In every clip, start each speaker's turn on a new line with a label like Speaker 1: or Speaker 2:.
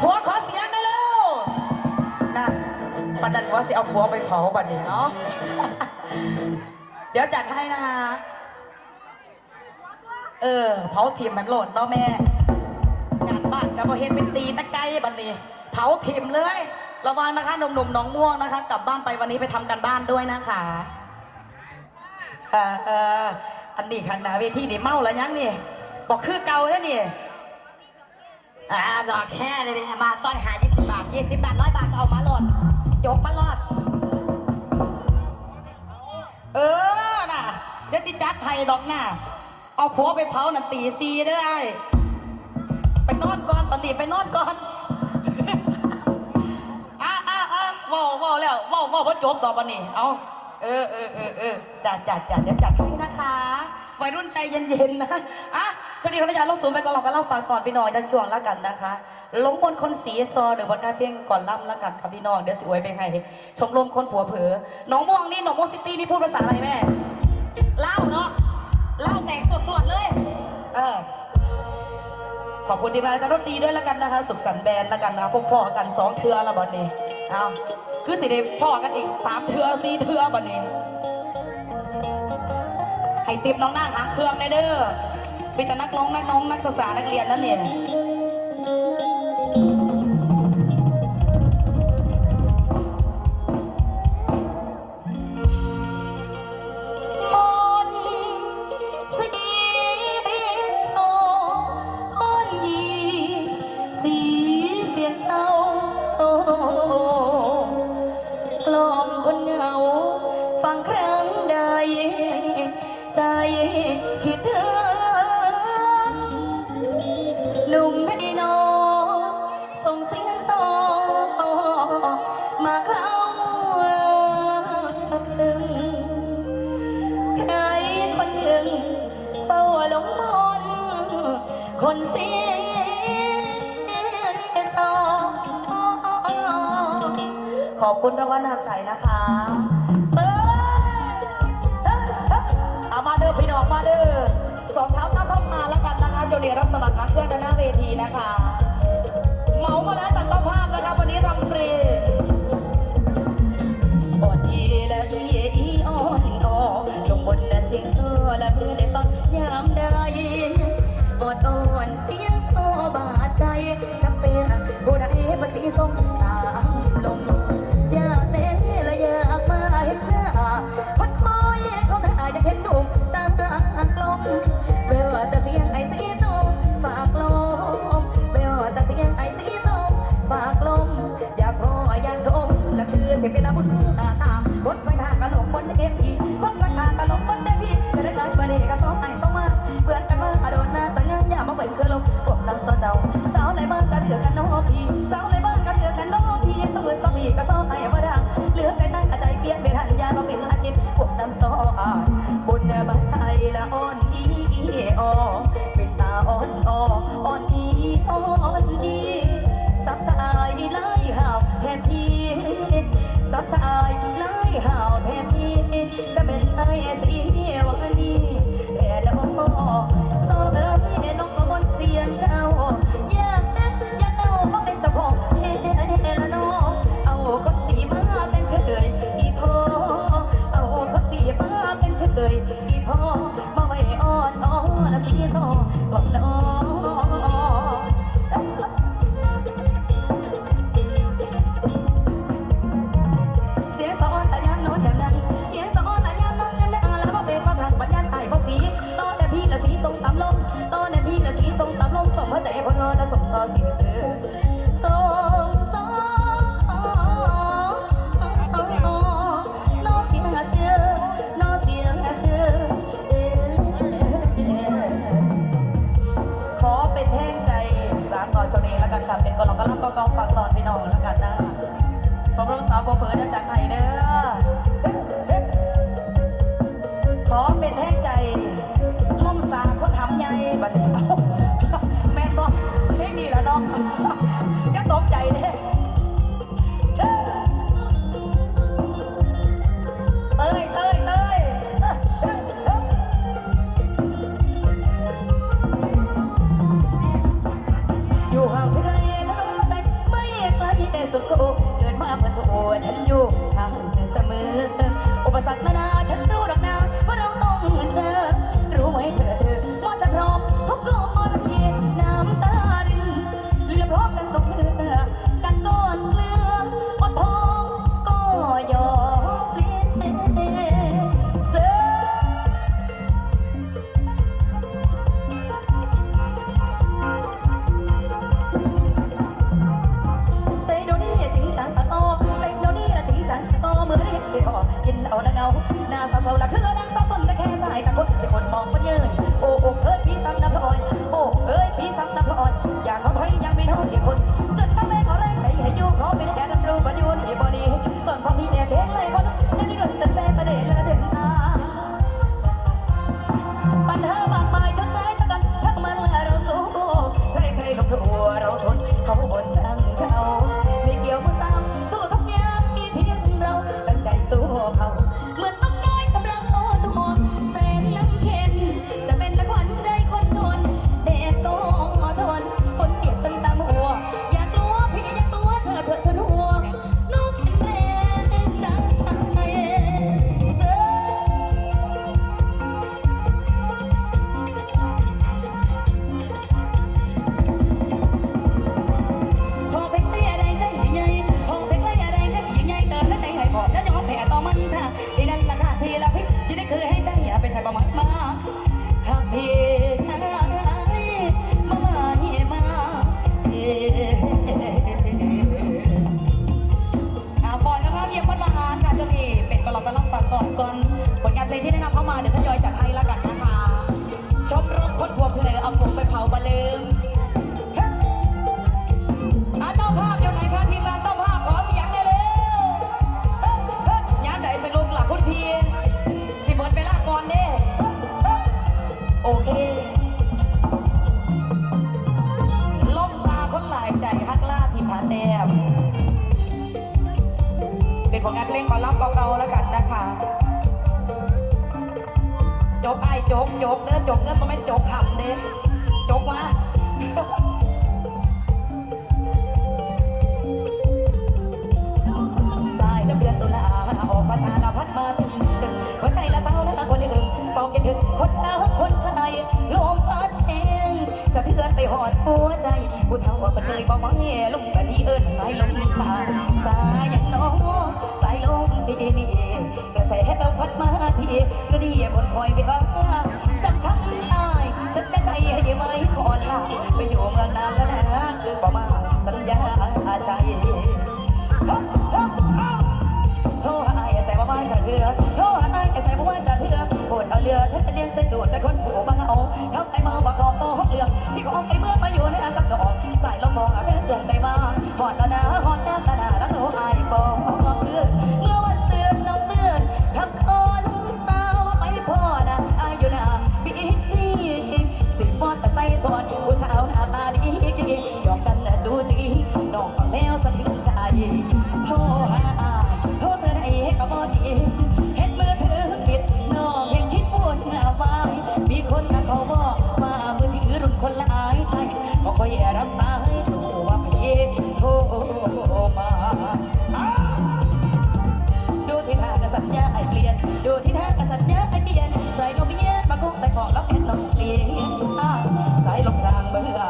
Speaker 1: ผัวขอเสียงได้แล้วนะปันนันว่าสิเอาผัวไปเผาบัดนี้เนาะ เดี๋ยวจัดให้นะคะเออ เผาทีมมันโหลดเนาะแม่ งานบ้านกับเฮ็ดเป็นตีตะไกบัดนี้ เผาทีมเลย ระวังนะคะหนุ่มๆน้องม่วงนะคะ กลับบ้านไปวันนี้ไปทำกันบ้านด้วยนะคะเออเอออันนี้ข้างหน้าเวทีนี่เมาแล้วยังนี่บอกคือเก่าแล้วนี่
Speaker 2: อ่าดอกแค่เลยเป็นมาต้อนหายี่สิบบาทยี่สิบบาทร้อยบาทก็เอามาหลด
Speaker 1: จกมาหลอดเออน่ะเดี๋ยวจิจัดไทยดอกหน้าเอาผัวไปเผาน่ะตีซีได้ ไปนอนก่อนตอนนี้ไปนอนก่อนอะอะอะว้าเว้าแล้วว้าเว้าว่าจบต่อปนี่เอาเออเออเออเออจัดจัดจัดเดี๋ยวจัดให้นะคะวัยรุ่นใจเย็นๆนะอะ ช่วงนี้ขออนุญาตลงสูนไปก่อนเราก็เล่าฟังก่อนพี่น้อยจากช่วงแล้วกันนะคะลงบนคนสีซอหรือบนการเพียงก่อนล่ำแล้วกันค่ะพี่น้องเดี๋ยวสิอวยไปให้ชมรมคนผัวเผลอน้องม่วงนี่น้องม่วงซิตี้นี่พูดภาษาอะไรแม่เล่าเนาะเล่าแตกสดๆเลย เออขอบคุณทีมงานการดนตรีด้วยแล้วกันนะคะ สุขสันต์แบนด์แล้วกันนะพวกพ่อกันสองเทือละบัดนี้เอาคือสิได้พ่อกันอีกสามเทือสี่เทือบัดนี้ให้ติบน้องนั่งหางเครื่องในเด้อ เป็นแต่นักร้องนักน้องนักศึกษานักเรียนนั่นเนี่ยมนต์สีโซอ่อนยีสีเสียงเศร้ากล่อมคนเหงาฟังครั้งใดใจคิดถึง ขอบคุณรางวัลน้ำใจนะคะเอ้ยเอามาเด้อพี่น้องมาเด้อสองเท้าหน้าเข้ามาแล้วกันนะคะโจเนียร์รับสมัครนักเพื่อนด้านหน้าเวทีนะคะ เหมามาแล้วจากเจ้าภาพนะคะวันนี้รำฟรี นและส่งซอเสียงซื้อส่งซอน้องเสียงเสือน้อเสียงเสือขอเป็นแห้งใจสามต่อชนีแล้วกันค่ะเป็นกองกำลังกองฝากตอนพี่น้องแล้วกันนะชมรมสาวโบเผือจะจัดให้เด้อ ปสรรคนานาฉั เพลอเอาผมไปเผาบะลืมอาเจ้าภาพอยู่ไหนคะทีมงานเจ้าภาพขอเสียงหน่อยเร็วเฮ้ยเฮ้ยยามใดสนุกหลักคุณทีสิหมดเวลาก่อนเด้โอเคล่มซาคนหลายใจฮักล่าทีมผาแต้มเป็นผลงานเพลงหมอลำเก่าๆแล้วกันนะคะ จกไอ้จกจกเด้อจกเงินมันไม่จกคำเด้จกมาสายน้ำเดือนตุลาออกภาษาดาวพัดมาถึงถึงหัวใจละเศร้าละคนหนึ่งเฝ้าคิดถึงคนหนาคนไกลลมพัดเองสะเทือนไปหอดหัวใจผู้เฒ่าว่าเป็นเลยบอกว่าเฮ่ลุงแบบนี้เอิ้นสายลมสาย มาทีก็ดีบนคอยไปบ้างจำคำอายฉันได้ใจให้ไหมก่อนลาไปอยู่เมืองนานแล้วนะประมาณสัญญาใจโทรหาไอ้ใส่บ่ว่าจะเถื่อโทรหาไอ้ใส่บ่ว่าจะเถื่อโคตรเอาเรือถ้าจะเลี้ยงใส่ตัวจะคนผู้บังเอาทำไอ้เมาบ่ขอโตหกเรื่องสิขอไอ้เมื่อมาอยู่ในอันกับดอกใส่ลมมองอา ก็บ่ดีเห็นมือถือปิดนองเห็นคิดปุ่นเอาไว้มีคนทักเขาบอกว่ามือถือรุ่นคนหลายใจก็คอยรับสายดูว่าพี่โทรมาดูที่ทางกษัตริย์ยาไอเปลี่ยน ดูที่ทางกษัตริย์ยาไอเปลี่ยนใส่ลมเย็นมาคงใส่ของแล้วเป็นลมเปลี่ยนใส่ลมกลางเมื่อ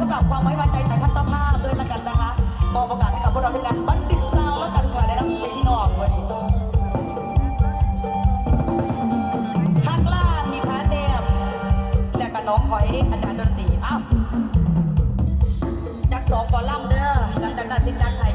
Speaker 1: สำหรับความไว้วางใจใากท่านเจ้าภาพด้วยละกันนะคะมอบโอกาสให้กับพวกเราด้วยกันบัณฑิตสาวและกันค่ะได้รับเพลงพี่น้องวันนี้ข้างล่างมีพระเต็มแล้วก็น้องหอยอาจารย์ดนตรีอ้าวจากสองกอลัมเด้อหลังจากนั้นสินจักไทย